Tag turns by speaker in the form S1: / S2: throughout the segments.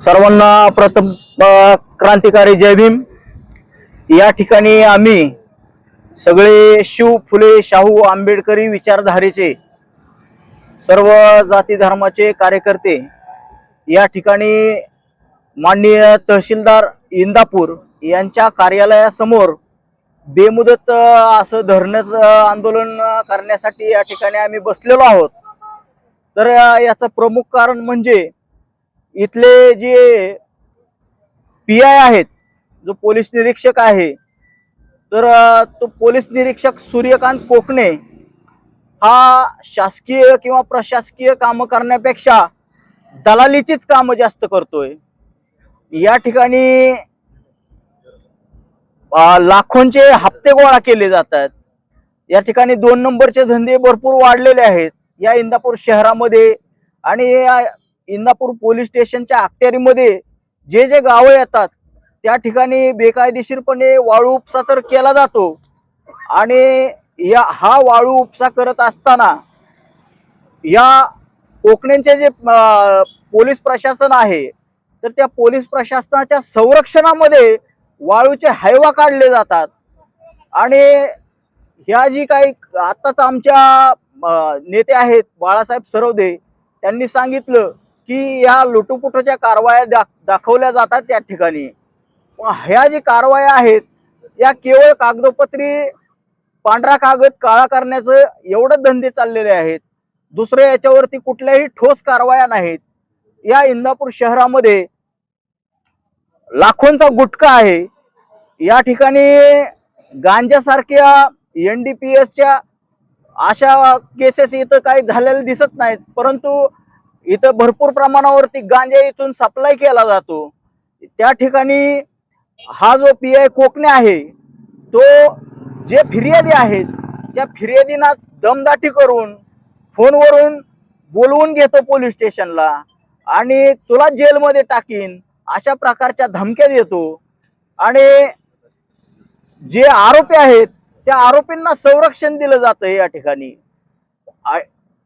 S1: सर्वांना प्रथम क्रांतिकारी जय भीम. या ठिकाणी आम्ही सगळे शिव फुले शाहू आंबेडकरी विचारधारेचे सर्व जाती धर्माचे कार्यकर्ते या ठिकाणी माननीय तहसीलदार इंदापूर यांच्या कार्यालयासमोर बेमुदत असं धरण्याचं आंदोलन करण्यासाठी या ठिकाणी आम्ही बसलेलो आहोत. तर याचं प्रमुख कारण म्हणजे इथले जे पी आय आहेत जो पोलीस निरीक्षक आहे तर तो पोलीस निरीक्षक सूर्यकांत कोकणे हा शासकीय किंवा प्रशासकीय कामं करण्यापेक्षा दलालीचीच कामं जास्त करतोय. या ठिकाणी लाखोंचे हप्ते गोळा केले जातात. या ठिकाणी दोन नंबरचे धंदे भरपूर वाढलेले आहेत. या इंदापूर शहरामध्ये आणि इंदापूर पोलीस स्टेशनच्या अखत्यारीमध्ये जे जे गावं येतात त्या ठिकाणी बेकायदेशीरपणे वाळू उपसा तर केला जातो. आणि या हा वाळू उपसा करत असताना या कोकणेंचे जे पोलीस प्रशासन आहे तर त्या पोलीस प्रशासनाच्या संरक्षणामध्ये वाळूचे हायवा काढले जातात. आणि ह्या जी काही आत्ताच आमच्या नेते आहेत बाळासाहेब सरवदे त्यांनी सांगितलं की या लुटुपुटूच्या कारवाया दा दाखवल्या जातात त्या ठिकाणी. ह्या जी कारवाया आहेत या केवळ कागदोपत्री पांढरा कागद काळा करण्याचं एवढं धंदे चाललेले आहेत. दुसरे याच्यावरती कुठल्याही ठोस कारवाया नाहीत. या इंदापूर शहरामध्ये लाखोंचा गुटखा आहे. या ठिकाणी गांजासारख्या एन डी पी एसच्या अशा केसेस इथं काही झालेल्या दिसत नाहीत. परंतु इथं भरपूर प्रमाणावरती गांजा इथून सप्लाय केला जातो. त्या ठिकाणी हा जो पी आय कोकणे आहे तो जे फिर्यादी आहेत त्या फिर्यादींनाच दमदाटी करून फोनवरून बोलवून घेतो पोलीस स्टेशनला आणि तुला जेलमध्ये टाकीन अशा प्रकारच्या धमक्या देतो. आणि जे आरोपी आहेत त्या आरोपींना संरक्षण दिलं जातं या ठिकाणी.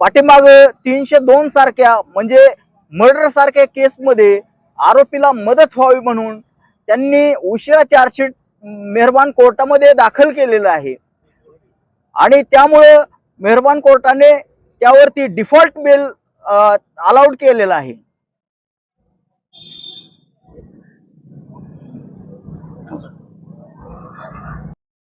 S1: पाठीमाग तीनशे दोन सारख्या म्हणजे मर्डर सारख्या केसमध्ये आरोपीला मदत व्हावी म्हणून त्यांनी उशिरा चार्जशीट मेहरबान कोर्टामध्ये दाखल केलेलं आहे. आणि त्यामुळं मेहरबान कोर्टाने त्यावरती डिफॉल्ट बेल अलाउड केलेलं आहे.